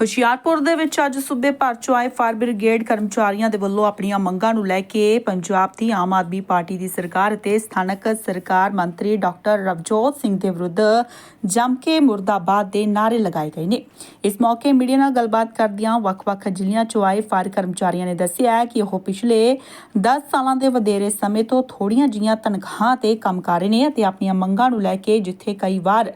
ਹੁਸ਼ਿਆਰਪੁਰ ਦੇ ਵਿੱਚ ਅੱਜ ਸੂਬੇ ਭਰ ਚੋਂ ਆਏ ਫਾਇਰ ਬ੍ਰਿਗੇਡ ਕਰਮਚਾਰੀਆਂ ਦੇ ਵੱਲੋਂ ਆਪਣੀਆਂ ਮੰਗਾਂ ਨੂੰ ਲੈ ਕੇ ਪੰਜਾਬ ਦੀ ਆਮ ਆਦਮੀ ਪਾਰਟੀ ਦੀ ਸਰਕਾਰ ਅਤੇ ਸਥਾਨਕ ਸਰਕਾਰ ਮੰਤਰੀ ਡਾਕਟਰ ਰਵਜੋਤ ਸਿੰਘ ਦੇ ਵਿਰੁੱਧ ਜੰਮ ਕੇ ਮੁਰਦਾਬਾਦ ਦੇ ਨਾਅਰੇ ਲਗਾਏ ਗਏ ਨੇ। ਇਸ ਮੌਕੇ ਮੀਡੀਆ ਨਾਲ ਗੱਲਬਾਤ ਕਰਦਿਆਂ ਵੱਖ-ਵੱਖ ਜ਼ਿਲ੍ਹਿਆਂ ਚੋਂ ਆਏ ਫਾਇਰ ਕਰਮਚਾਰੀਆਂ ਨੇ ਦੱਸਿਆ ਕਿ ਉਹ ਪਿਛਲੇ 10 ਸਾਲਾਂ ਦੇ ਵਧੇਰੇ ਸਮੇਂ ਤੋਂ ਥੋੜੀਆਂ ਜੀਆਂ ਤਨਖਾਹਾਂ ਤੇ ਕੰਮ ਕਰ ਰਹੇ ਨੇ ਅਤੇ ਆਪਣੀਆਂ ਮੰਗਾਂ ਨੂੰ ਲੈ ਕੇ ਜਿੱਥੇ ਕਈ ਵਾਰ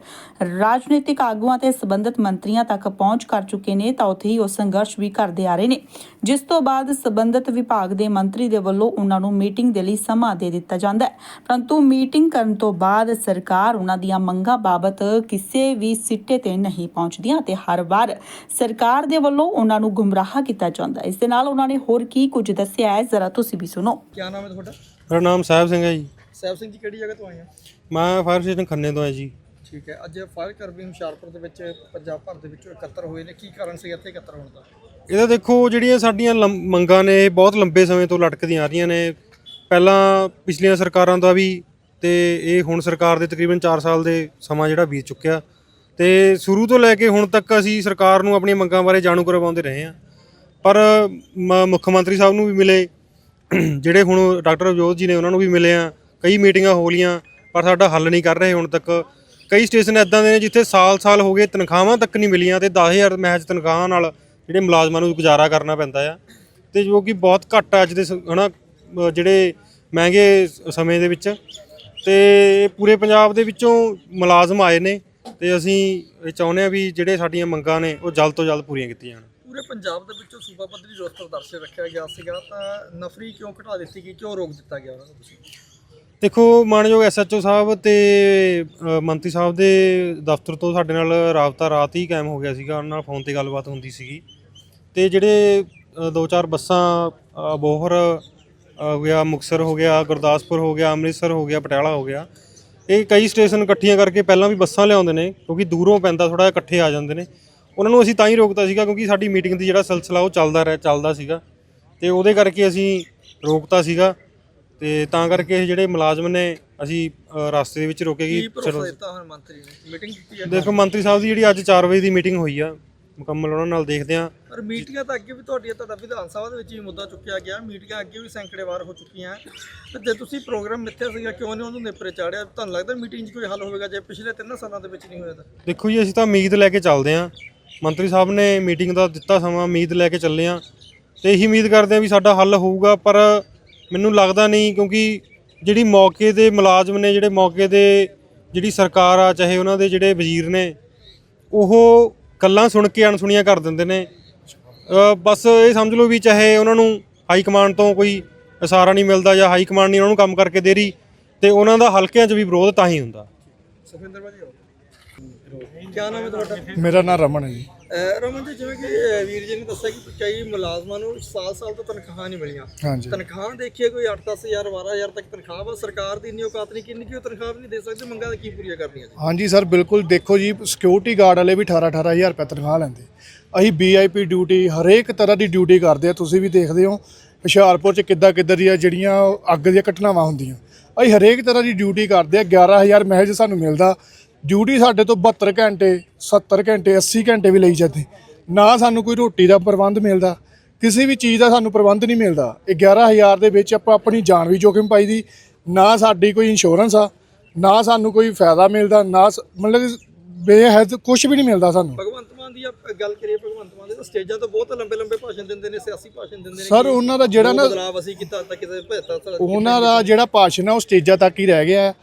ਰਾਜਨੀਤਿਕ ਆਗੂਆਂ ਤੇ ਸਬੰਧਤ ਮੰਤਰੀਆਂ ਤੱਕ ਪਹੁੰਚ ਕਰ ਚੁੱਕੇ ਨੇ ਤਾਂ ਉੱਥੇ ਹੀ ਉਹ ਸੰਘਰਸ਼ ਵੀ ਕਰਦੇ ਆ ਰਹੇ ਨੇ। ਜਿਸ ਤੋਂ ਬਾਅਦ ਸਬੰਧਤ ਵਿਭਾਗ ਦੇ ਮੰਤਰੀ ਦੇ ਵੱਲੋਂ ਉਹਨਾਂ ਨੂੰ ਮੀਟਿੰਗ ਦੇ ਲਈ ਸਮਾਂ ਦੇ ਦਿੱਤਾ ਜਾਂਦਾ ਹੈ। ਪਰੰਤੂ ਮੀਟਿੰਗ ਕਰਨ ਤੋਂ ਬਾਅਦ ਸਰਕਾਰ ਉਹਨਾਂ ਦੀਆਂ ਮੰਗਾਂ ਬਾਬਤ ਕਿਸੇ ਵੀ ਸਿੱਟੇ ਤੇ ਨਹੀਂ ਪਹੁੰਚਦੀਆਂ ਤੇ ਹਰ ਵਾਰ ਸਰਕਾਰ ਦੇ ਵੱਲੋਂ ਉਹਨਾਂ ਨੂੰ ਗੁੰਮਰਾਹ ਕੀਤਾ ਜਾਂਦਾ ਹੈ। ਇਸ ਦੇ ਨਾਲ ਉਹਨਾਂ ਨੇ ਹੋਰ ਕੀ ਕੁਝ ਦੱਸਿਆ ਹੈ ਜ਼ਰਾ ਤੁਸੀਂ ਵੀ ਸੁਣੋ। ਕਿਆ ਨਾਮ ਹੈ ਤੁਹਾਡਾ? ਮੇਰਾ ਨਾਮ ਸਾਹਿਬ ਸਿੰਘ ਹੈ ਜੀ। ਸੈਬ ਸਿੰਘ ਜੀ ਕਿਹੜੀ ਜਗ੍ਹਾ ਤੋਂ ਆਏ ਆ? ਮੈਂ ਫਾਇਰ ਸਟੇਸ਼ਨ ਖੰਨੇ ਤੋਂ ਹਾਂ ਜੀ। ਠੀਕ ਹੈ। ਅੱਜ ਫਾਇਰ ਕਰਮੀ ਹੁਸ਼ਿਆਰਪੁਰ ਦੇ ਵਿੱਚ ਪੰਜਾਬ ਭਰ ਦੇ ਵਿੱਚ ਇਕੱਤਰ ਹੋਏ ਨੇ। ਕੀ ਕਾਰਨ ਸੀ ਇੱਥੇ ਇਕੱਤਰ ਹੋਣ ਦਾ? ਇਹਦਾ ਦੇਖੋ, ਜਿਹੜੀਆਂ ਸਾਡੀਆਂ ਲੰ- ਮੰਗਾਂ ਨੇ, ਇਹ ਬਹੁਤ ਲੰਬੇ ਸਮੇਂ ਤੋਂ ਲਟਕਦੀਆਂ ਆ ਰਹੀਆਂ ਨੇ। ਪਹਿਲਾਂ ਪਿਛਲੀਆਂ ਸਰਕਾਰਾਂ ਦਾ ਵੀ ਤੇ ਇਹ ਹੁਣ ਸਰਕਾਰ ਦੇ ਤਕਰੀਬਨ 4 ਸਾਲ ਦੇ ਸਮਾਂ ਜਿਹੜਾ ਬੀਤ ਚੁੱਕਿਆ। ਤੇ ਸ਼ੁਰੂ ਤੋਂ ਲੈ ਕੇ ਹੁਣ ਤੱਕ ਅਸੀਂ ਸਰਕਾਰ ਨੂੰ ਆਪਣੀਆਂ ਮੰਗਾਂ ਬਾਰੇ ਜਾਣੂ ਕਰਵਾਉਂਦੇ ਰਹੇ ਹਾਂ। ਪਰ ਮ- ਮੁੱਖ ਮੰਤਰੀ ਸਾਹਿਬ ਨੂੰ ਵੀ ਮਿਲੇ। ਜਿਹੜੇ ਹੁਣ ਡਾਕਟਰ ਅਵਜੋਤ ਜੀ ਨੇ ਉਹਨਾਂ ਨੂੰ ਵੀ ਮਿਲੇ ਆ। ਕਈ ਮੀਟਿੰਗਾਂ ਹੋ ਲੀਆਂ ਪਰ ਸਾਡਾ ਹੱਲ ਨਹੀਂ ਕਰ ਰਹੇ ਹੁਣ ਤੱਕ। ਕਈ ਸਟੇਸ਼ਨ ਇਦਾਂ ਦੇ ਨੇ ਜਿੱਥੇ ਸਾਲ-ਸਾਲ ਹੋ ਗਏ ਤਨਖਾਹਾਂ ਤੱਕ ਨਹੀਂ ਮਿਲੀਆਂ ਤੇ 10000 ਮਹਿਜ ਤਨਖਾਹਾਂ ਨਾਲ ਜਿਹੜੇ ਮੁਲਾਜ਼ਮਾਂ ਨੂੰ ਗੁਜ਼ਾਰਾ ਕਰਨਾ ਪੈਂਦਾ ਆ। ਤੇ ਜੋ ਕਿ ਬਹੁਤ ਘੱਟ ਆ ਅੱਜ ਦੇ ਸ- ਹਨਾ, ਅਹ ਜਿਹੜੇ ਮਹਿੰਗੇ ਸਮੇਂ ਦੇ ਵਿੱਚ। ਤੇ ਪੂਰੇ ਪੰਜਾਬ ਦੇ ਵਿੱਚੋਂ ਮੁਲਾਜ਼ਮ ਆਏ ਨੇ ਤੇ ਅਸੀਂ ਇਹ ਚਾਹੁੰਦੇ ਆ ਵੀ ਜਿਹੜੇ ਸਾਡੀਆਂ ਮੰਗਾਂ ਨੇ ਉਹ ਜਲਦ ਤੋਂ ਜਲਦ ਪੂਰੀਆਂ ਕੀਤੀਆਂ ਜਾਣ। ਪੂਰੇ ਪੰਜਾਬ ਦੇ ਵਿੱਚੋਂ ਸੂਬਾ ਪੱਧਰੀ ਰੋਸ ਪ੍ਰਦਰਸ਼ਨ ਰੱਖਿਆ ਗਿਆ ਸੀਗਾ ਤਾਂ ਨਫਰੀ ਕਿਉਂ ਘਟਾ ਦਿੱਤੀ ਗਈ, ਕਿਉਂ ਰੋਕ ਦਿੱਤਾ ਗਿਆ ਉਹਨਾਂ ਨੂੰ ਤੁਸੀਂ? ਦੇਖੋ ਮਾਨਯੋਗ ਐਸਐਚਓ ਸਾਹਿਬ ਤੇ ਅ, ਮੰਤਰੀ ਸਾਹਿਬ ਦੇ ਦਫ਼ਤਰ ਤੋਂ ਸਾਡੇ ਨਾਲ ਰਾਬਤਾ ਰਾਤ ਹੀ ਕਾਇਮ ਹੋ ਗਿਆ ਸੀਗਾ। ਉਹਨਾਂ ਨਾਲ ਫੋਨ ਤੇ ਗੱਲਬਾਤ ਹੁੰਦੀ ਸੀਗੀ। ਤੇ ਜਿਹੜੇ ਅ, ਦੋ ਚਾਰ ਬੱਸਾਂ ਅ, ਬੋਹਰ ਅ, ਹੋ ਗਿਆ ਮੁਕਸਰ ਹੋ ਗਿਆ ਗੁਰਦਾਸਪੁਰ ਹੋ ਗਿਆ ਅੰਮ੍ਰਿਤਸਰ ਹੋ ਗਿਆ ਪਟਿਆਲਾ ਹੋ ਗਿਆ ਇਹ ਕਈ ਸਟੇਸ਼ਨ ਇਕੱਠੀਆਂ ਕਰਕੇ ਪਹਿਲਾਂ ਵੀ ਬੱਸਾਂ ਲਿਆਉਂਦੇ ਨੇ ਕਿਉਂਕਿ ਦੂਰੋਂ ਪੈਂਦਾ ਥੋੜਾ ਜਿਹਾ ਇਕੱਠੇ ਆ ਜਾਂਦੇ ਨੇ। ਉਹਨਾਂ ਨੂੰ ਅਸੀਂ ਤਾਂ ਹੀ ਰੋਕਤਾ ਸੀਗਾ ਕਿਉਂਕਿ ਸਾਡੀ ਮੀਟਿੰਗ ਦੀ ਜਿਹੜਾ ਸਿਲਸਿਲਾ ਉਹ ਚੱਲਦਾ ਰਿਹਾ ਚੱਲਦਾ ਸੀਗਾ। ਤੇ ਉਹਦੇ ਕਰਕੇ ਅਸੀਂ ਰੋਕਤਾ ਸੀਗਾ। ਤੇ ਤਾਂ ਕਰਕੇ ਇਹ ਜਿਹੜੇ ਮੁਲਾਜ਼ਮ ਨੇ ਅਸੀਂ ਅ, ਰਸਤੇ ਦੇ ਵਿੱਚ ਰੋਕੇਗੀ ਕੀ ਭਰੋਸਾ ਦਿੱਤਾ ਹੁਣ ਮੰਤਰੀ ਨੇ? ਮੀਟਿੰਗ ਕੀਤੀ ਹੈ ਦੇਖੋ ਮੰਤਰੀ ਸਾਹਿਬ ਦੀ ਜਿਹੜੀ ਅੱਜ 4 ਵਜੇ ਦੀ ਮੀਟਿੰਗ ਹੋਈ ਆ ਮੁਕੰਮਲ ਉਹਨਾਂ ਨਾਲ ਦੇਖਦੇ ਆ ਪਰ ਮੀਟਿੰਗਾਂ ਤਾਂ ਅੱਗੇ ਵੀ ਤੁਹਾਡੀਆਂ ਤੁਹਾਡਾ ਵਿਧਾਨ ਸਭਾ ਦੇ ਵਿੱਚ ਵੀ ਮੁੱਦਾ ਚੁੱਕਿਆ ਗਿਆ ਮੀਟਿੰਗਾਂ ਅੱਗੇ ਵੀ ਸੈਂਕੜੇ ਵਾਰ ਹੋ ਚੁੱਕੀਆਂ। ਤੇ ਜੇ ਤੁਸੀਂ ਪ੍ਰੋਗਰਾਮ ਮਿੱਥੇ ਸੀਗਾ ਕਿਉਂ ਨਹੀਂ ਉਹਨੂੰ ਨੇਪਰੇ ਚਾੜਿਆ? ਤੁਹਾਨੂੰ ਲੱਗਦਾ ਮੀਟਿੰਗ 'ਚ ਕੋਈ ਹੱਲ ਹੋਵੇਗਾ? ਜੇ ਪਿਛਲੇ 3 ਸਾਲਾਂ ਦੇ ਵਿੱਚ ਨਹੀਂ ਹੋਇਆ ਤਾਂ? ਦੇਖੋ ਜੀ ਅਸੀਂ ਤਾਂ ਉਮੀਦ ਲੈ ਕੇ ਚੱਲਦੇ ਆ ਮੰਤਰੀ ਸਾਹਿਬ ਨੇ ਮੀਟਿੰਗ ਦਾ ਦਿੱਤਾ ਸਮਾਂ ਉਮੀਦ ਲੈ ਕੇ ਚੱਲੇ ਆ ਤੇ ਇਹੀ ਉਮੀਦ ਕਰਦੇ ਆ ਵੀ ਸਾਡਾ ਹੱਲ ਹੋਊਗਾ ਪਰ ਮੈਨੂੰ ਲੱਗਦਾ ਨਹੀਂ ਕਿਉਂਕਿ ਜਿਹੜੀ ਮੌਕੇ ਦੇ ਮੁਲਾਜ਼ਮ ਨੇ, ਜਿਹੜੇ ਮੌਕੇ ਦੇ ਜਿਹੜੀ ਸਰਕਾਰ ਆ, ਚਾਹੇ ਉਹਨਾਂ ਦੇ ਜਿਹੜੇ ਵਜ਼ੀਰ ਨੇ, ਉਹ ਗੱਲਾਂ ਸੁਣ ਕੇ ਅਣਸੁਣੀਆਂ ਕਰ ਦਿੰਦੇ ਨੇ। ਬਸ ਇਹ ਸਮਝ ਲਓ ਵੀ ਚਾਹੇ ਉਹਨਾਂ ਨੂੰ ਹਾਈ ਕਮਾਂਡ ਤੋਂ ਕੋਈ ਇਸ਼ਾਰਾ ਨਹੀਂ ਮਿਲਦਾ ਜਾਂ ਹਾਈ ਕਮਾਂਡ ਨਹੀਂ ਉਹਨਾਂ ਨੂੰ ਕੰਮ ਕਰਕੇ ਦੇ ਰਹੀ, ਤੇ ਉਹਨਾਂ ਦਾ ਹਲਕਿਆਂ 'ਚ ਵੀ ਵਿਰੋਧ ਤਾਂ ਹੀ ਹੁੰਦਾ। ਸੁਖਿੰਦਰ ਭਾਜੀ ਕੀ ਨਾਮ ਹੈ ਤੁਹਾਡਾ? ਮੇਰਾ ਨਾਮ ਰਮਨ ਹੈ ਜੀ। ਅਹ ਰਮਨ ਜੀ ਜਿਵੇਂ ਕਿ ਅਹ ਵੀਰ ਜੀ ਨੇ ਦੱਸਿਆ ਕਿ ਕਈ ਮੁਲਾਜ਼ਮਾਂ ਨੂੰ ਸਾਲ-ਸਾਲ ਤੋਂ ਤਨਖਾਹਾਂ ਨਹੀਂ ਮਿਲੀਆਂ। ਹਾਂਜੀ। ਤਨਖਾਹ ਦੇਖੀਏ ਕੋਈ 8-10000 12000 ਤੱਕ ਤਨਖਾਹ ਵਾ। ਸਰਕਾਰ ਦੀ ਇੰਨੀ ਔਕਾਤ ਨਹੀਂ ਕਿੰਨੀ ਕਿ ਉਹ ਤਨਖਾਹ ਵੀ ਨਹੀਂ ਦੇ ਸਕਦੇ ਮੰਗਾਂ ਤਾਂ ਕੀ ਪੂਰੀਆਂ ਕਰਨੀਆਂ ਜੀ? ਹਾਂਜੀ ਸਰ ਬਿਲਕੁਲ ਦੇਖੋ ਜੀ ਸਿਕਿਉਰਿਟੀ ਗਾਰਡ ਵਾਲੇ ਵੀ 18 18000 ਰੁਪਏ ਤਨਖਾਹ ਲੈਂਦੇ। ਅਸੀਂ ਵੀਆਈਪੀ ਡਿਊਟੀ ਹਰੇਕ ਤਰ੍ਹਾਂ ਦੀ ਡਿਊਟੀ ਕਰਦੇ ਆ ਤੁਸੀਂ ਵੀ ਦੇਖਦੇ ਹੋ ਹੁਸ਼ਿਆਰਪੁਰ ਚ ਕਿੱਦਾਂ ਕਿੱਦਾਂ ਦੀਆਂ ਜਿਹੜੀਆਂ ਅੱਗ ਦੀਆਂ ਘਟਨਾਵਾਂ ਹੁੰਦੀਆਂ। ਅਸੀਂ ਹਰੇਕ ਤਰ੍ਹਾਂ ਦੀ ਡਿਊਟੀ ਕਰਦੇ ਆ 11000 ਮਹਿਜ ਸਾਨੂੰ ਮਿਲਦਾ ਡਿਊਟੀ ਸਾਡੇ ਤੋਂ 72 ਘੰਟੇ 70 ਘੰਟੇ 80 ਘੰਟੇ ਵੀ ਲਈ ਜਾਂਦੇ। ਨਾ ਸਾਨੂੰ ਕੋਈ ਰੋਟੀ ਦਾ ਪ੍ਰਬੰਧ ਮਿਲਦਾ ਕਿਸੇ ਵੀ ਚੀਜ਼ ਦਾ ਸਾਨੂੰ ਪ੍ਰਬੰਧ ਨਹੀਂ ਮਿਲਦਾ। ਇਹ 11000 ਦੇ ਵਿੱਚ ਆਪਾਂ ਆਪਣੀ ਜਾਨ ਵੀ ਜੋਖਿਮ ਪਾਈ ਦੀ ਨਾ ਸਾਡੀ ਕੋਈ ਇੰਸ਼ੋਰੈਂਸ ਆ ਨਾ ਸਾਨੂੰ ਕੋਈ ਫਾਇਦਾ ਮਿਲਦਾ ਨਾ ਸ- ਮਤਲਬ ਬੇਹਦ ਕੁਝ ਵੀ ਨਹੀਂ ਮਿਲਦਾ ਸਾਨੂੰ। ਭਗਵੰਤ ਮਾਨ ਦੀ ਆਪ ਗੱਲ ਕਰੀਏ ਭਗਵੰਤ ਮਾਨ ਦੇ ਤਾਂ ਸਟੇਜਾਂ ਤੋਂ ਬਹੁਤ ਲੰਬੇ ਲੰਬੇ ਭਾਸ਼ਣ ਦਿੰਦੇ ਨੇ ਸਿਆਸੀ ਭਾਸ਼ਣ ਦਿੰਦੇ ਨੇ। ਸਰ ਕਿ ਉਹਨਾਂ ਦਾ ਜਿਹੜਾ ਨਾ ਬਦਲਾਵ ਅਸੀਂ ਕੀਤਾ ਤਾਂ ਕਿਤੇ 75 ਉਹਨਾਂ ਦਾ ਜਿਹੜਾ ਭਾਸ਼ਣ ਆ ਉਹ ਸਟੇਜਾਂ ਤੱਕ ਹੀ ਰਹਿ ਗਿਆ। ਹੈ।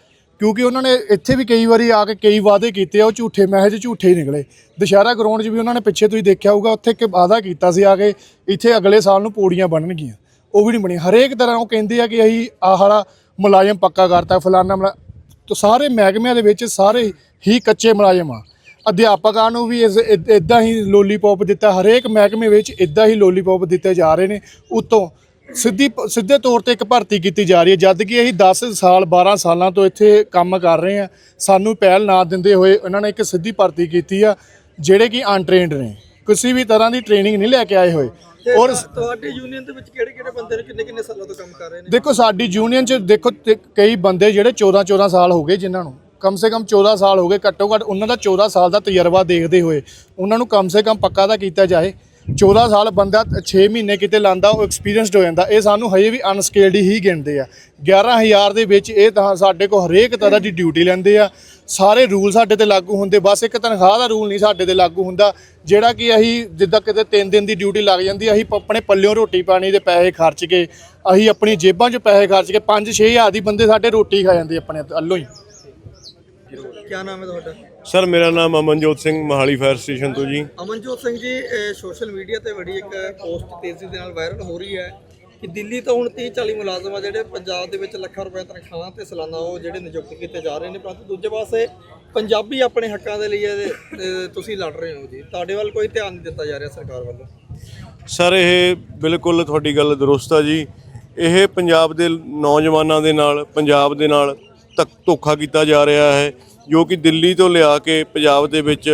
ਕਿਉਂਕਿ ਉਹਨਾਂ ਨੇ ਇੱਥੇ ਵੀ ਕਈ ਵਾਰੀ ਆ ਕੇ ਕਈ ਵਾਅਦੇ ਕੀਤੇ ਆ, ਉਹ ਝੂਠੇ ਮਹਿਜ ਝੂਠੇ ਹੀ ਨਿਕਲੇ। ਦੁਸ਼ਹਿਰਾ ਗਰਾਊਂਡ 'ਚ ਵੀ ਉਹਨਾਂ ਨੇ ਪਿੱਛੇ ਤੁਸੀਂ ਦੇਖਿਆ ਹੋਊਗਾ, ਉੱਥੇ ਇੱਕ ਵਾਅਦਾ ਕੀਤਾ ਸੀ ਆ ਕੇ ਇੱਥੇ ਅਗਲੇ ਸਾਲ ਨੂੰ ਪੌੜੀਆਂ ਬਣਨਗੀਆਂ। ਉਹ ਵੀ ਨਹੀਂ ਬਣੀ ਹਰੇਕ ਤਰ੍ਹਾਂ ਉਹ ਕਹਿੰਦੇ ਆ ਕਿ ਅਸੀਂ ਆਹ ਵਾਲਾ ਮੁਲਾਜ਼ਮ ਪੱਕਾ ਕਰਤਾ, ਫਲਾਨਾ ਮੁਲਾ, ਤਾਂ ਸਾਰੇ ਮਹਿਕਮਿਆਂ ਦੇ ਵਿੱਚ ਸਾਰੇ ਹੀ ਕੱਚੇ ਮੁਲਾਜ਼ਮ ਆ। ਅਧਿਆਪਕਾਂ ਨੂੰ ਵੀ ਇਸ ਇਦਾਂ ਹੀ ਲੋਲੀਪੌਪ ਦਿੱਤਾ। ਹਰੇਕ ਮਹਿਕਮੇ ਵਿੱਚ ਇਦਾਂ ਹੀ ਲੋਲੀਪੌਪ ਦਿੱਤੇ ਜਾ ਰਹੇ ਨੇ। ਉਤੋਂ ਸਿੱਧੀ ਸਿੱਧੇ ਤੌਰ ਤੇ ਇੱਕ ਭਰਤੀ ਕੀਤੀ ਜਾ ਰਹੀ ਹੈ ਜਦ ਕਿ ਅਸੀਂ 10 ਸਾਲ 12 ਸਾਲਾਂ ਤੋਂ ਇੱਥੇ ਕੰਮ ਕਰ ਰਹੇ ਆ ਸਾਨੂੰ ਪਹਿਲ ਨਾ ਦਿੰਦੇ ਹੋਏ ਉਹਨਾਂ ਨੇ ਇੱਕ ਸਿੱਧੀ ਭਰਤੀ ਕੀਤੀ ਆ ਜਿਹੜੇ ਕਿ ਅਨਟ੍ਰੇਨਡ ਨੇ। ਕਿਸੇ ਵੀ ਤਰ੍ਹਾਂ ਦੀ ਟ੍ਰੇਨਿੰਗ ਨਹੀਂ ਲੈ ਕੇ ਆਏ ਹੋਏ। ਔਰ ਤੁਹਾਡੀ ਯੂਨੀਅਨ ਦੇ ਵਿੱਚ ਕਿਹੜੇ ਕਿਹੜੇ ਬੰਦੇ ਨੇ ਕਿੰਨੇ ਕਿੰਨੇ ਸਾਲਾਂ ਤੋਂ ਕੰਮ ਕਰ ਰਹੇ ਨੇ? ਦੇਖੋ ਸਾਡੀ ਯੂਨੀਅਨ ਚ ਦੇਖੋ ਤੇ ਕਈ ਬੰਦੇ ਜਿਹੜੇ 14 14 ਸਾਲ ਹੋ ਗਏ ਜਿਨ੍ਹਾਂ ਨੂੰ। ਕਮ ਸੇ ਕਮ 14 ਸਾਲ ਹੋ ਗਏ ਘੱਟੋ ਘੱਟ ਉਹਨਾਂ ਦਾ 14 ਸਾਲ ਦਾ ਤਜਰਬਾ ਦੇਖਦੇ ਹੋਏ। ਉਹਨਾਂ ਨੂੰ ਕਮ ਸੇ ਕਮ ਪੱਕਾ ਦਾ ਕੀਤਾ ਜਾਏ। 14 ਸਾਲ ਬੰਦਾ 6 ਮਹੀਨੇ ਕਿਤੇ ਲਾਂਦਾ, ਉਹ ਐਕਸਪੀਰੀਅੰਸਡ ਹੋ ਜਾਂਦਾ। ਇਹ ਸਾਨੂੰ ਹਜੇ ਵੀ ਅਨਸਕੇਲਡ ਹੀ ਗਿਣਦੇ ਆ। 11000 ਦੇ ਵਿੱਚ ਇਹ ਤਾਂ ਸਾਡੇ ਕੋਲ ਹਰੇਕ ਤਰ੍ਹਾਂ ਦੀ ਡਿਊਟੀ ਲੈਂਦੇ ਆ। ਸਾਰੇ ਰੂਲ ਸਾਡੇ ਤੇ ਲਾਗੂ ਹੁੰਦੇ। ਬਸ ਇੱਕ ਤਨਖਾਹ ਦਾ ਰੂਲ ਨਹੀਂ ਸਾਡੇ ਤੇ ਲਾਗੂ ਹੁੰਦਾ। ਜਿਹੜਾ ਕਿ ਅਸੀਂ ਜਿੱਦਾਂ ਕਿਤੇ 3 ਦਿਨ ਦੀ ਡਿਊਟੀ ਲੱਗ ਜਾਂਦੀ ਅਸੀਂ ਆਪਣੇ ਪੱਲਿਓਂ ਰੋਟੀ ਪਾਣੀ ਦੇ ਪੈਸੇ ਖਰਚ ਕੇ, ਅਸੀਂ ਆਪਣੀ ਜੇਬਾਂ 'ਚ ਪੈਸੇ ਖਰਚ ਕੇ 5-6 ਹਜ਼ਾਰ ਦੀ ਬੰਦੇ ਸਾਡੇ ਰੋਟੀ ਖਾ ਜਾਂਦੇ ਆਪਣੇ ਅੱਲੋਂ ਹੀ। ਕੀ ਨਾਮ ਹੈ ਤੁਹਾਡਾ? ਸਰ ਮੇਰਾ ਨਾਮ ਅਮਨਜੋਤ ਸਿੰਘ ਮਹਾਲੀ ਫਾਇਰ ਸਟੇਸ਼ਨ ਤੋਂ ਜੀ। ਅਮਨਜੋਤ ਸਿੰਘ ਜੀ ਸੋਸ਼ਲ ਮੀਡੀਆ ਤੇ ਬੜੀ ਇੱਕ ਪੋਸਟ ਤੇਜ਼ੀ ਦੇ ਨਾਲ ਵਾਇਰਲ ਹੋ ਰਹੀ ਹੈ ਕਿ ਦਿੱਲੀ ਤੋਂ ਹੁਣ 30 40 ਮੁਲਾਜ਼ਮ ਆ ਜਿਹੜੇ ਪੰਜਾਬ ਦੇ ਵਿੱਚ ਲੱਖਾਂ ਰੁਪਏ ਤਨਖਾਹਾਂ ਤੇ ਸਾਲਾਨਾ ਉਹ ਜਿਹੜੇ ਨਿਯੁਕਤ ਕੀਤੇ ਜਾ ਰਹੇ ਨੇ। ਪਰੰਤੂ ਦੂਜੇ ਪਾਸੇ ਪੰਜਾਬੀ ਆਪਣੇ ਹੱਕਾਂ ਦੇ ਲਈ ਤੁਸੀਂ ਲੜ ਰਹੇ ਹੋ ਜੀ। ਤੁਹਾਡੇ ਵੱਲ ਕੋਈ ਧਿਆਨ ਨਹੀਂ ਦਿੱਤਾ ਜਾ ਰਿਹਾ ਸਰਕਾਰ ਵੱਲੋਂ। ਸਰ ਇਹ ਬਿਲਕੁਲ ਤੁਹਾਡੀ ਗੱਲ ਦਰੁਸਤ ਆ ਜੀ। ਇਹ ਪੰਜਾਬ ਦੇ ਨੌਜਵਾਨਾਂ ਦੇ ਨਾਲ ਪੰਜਾਬ ਦੇ ਨਾਲ ਧੱਕ ਧੋਖਾ ਕੀਤਾ ਜਾ ਰਿਹਾ ਹੈ, ਜੋ ਕਿ ਦਿੱਲੀ ਤੋਂ ਲਿਆ ਕੇ ਪੰਜਾਬ ਦੇ ਵਿੱਚ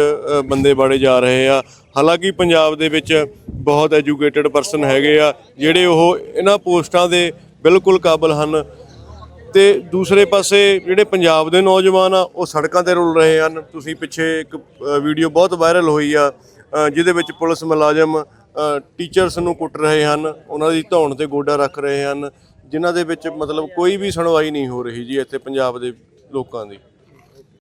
ਬੰਦੇ ਬਾੜੇ ਜਾ ਰਹੇ ਆ। ਹਾਲਾਂਕਿ ਪੰਜਾਬ ਦੇ ਵਿੱਚ ਬਹੁਤ ਐਜੂਕੇਟਿਡ ਪਰਸਨ ਹੈਗੇ ਆ, ਜਿਹੜੇ ਉਹ ਇਹਨਾਂ ਪੋਸਟਾਂ ਦੇ ਬਿਲਕੁਲ ਕਾਬਲ ਹਨ। ਤੇ ਦੂਸਰੇ ਪਾਸੇ ਜਿਹੜੇ ਪੰਜਾਬ ਦੇ ਨੌਜਵਾਨ ਆ, ਉਹ ਸੜਕਾਂ ਤੇ ਰੁਲ ਰਹੇ ਹਨ। ਤੁਸੀਂ ਪਿੱਛੇ ਇੱਕ ਵੀਡੀਓ ਬਹੁਤ ਵਾਇਰਲ ਹੋਈ ਆ ਜਿਹਦੇ ਵਿੱਚ ਪੁਲਿਸ ਮੁਲਾਜ਼ਮ ਟੀਚਰਸ ਨੂੰ ਕੁੱਟ ਰਹੇ ਹਨ। ਉਹਨਾਂ ਦੀ ਧੌਣ ਤੇ ਗੋਡਾ ਰੱਖ ਰਹੇ ਹਨ। ਜਿਨ੍ਹਾਂ ਦੇ ਵਿੱਚ ਮਤਲਬ ਕੋਈ ਵੀ ਸੁਣਵਾਈ ਨਹੀਂ ਹੋ ਰਹੀ ਜੀ ਇੱਥੇ ਪੰਜਾਬ ਦੇ ਲੋਕਾਂ ਦੀ।